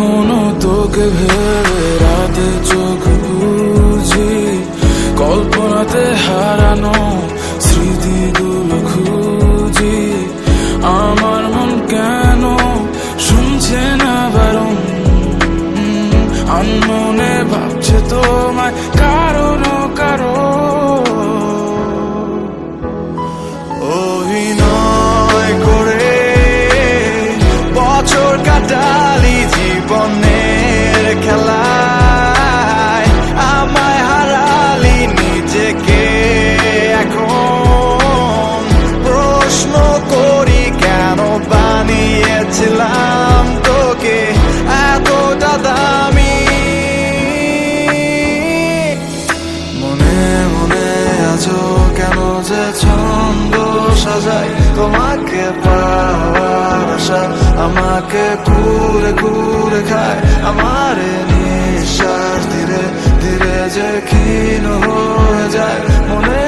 এখনও তোকে ভেবে রাতে চোখ বুঝি, কল্পনাতে হারানো স্মৃতি স্মৃতিগুলো খুঁজি। আমার মন কেন শুনছে না বারণ? আনমনে ভাবছে তোমায় কারণ কারও অভিনয় কেন যে ছন্দ সাজাই? তোমাকে পাওয়ার আশা আমাকে ঘুরে ঘুরে খায়। আমার নিঃশ্বাস ধীরে ধীরে যে ক্ষীণ হয়ে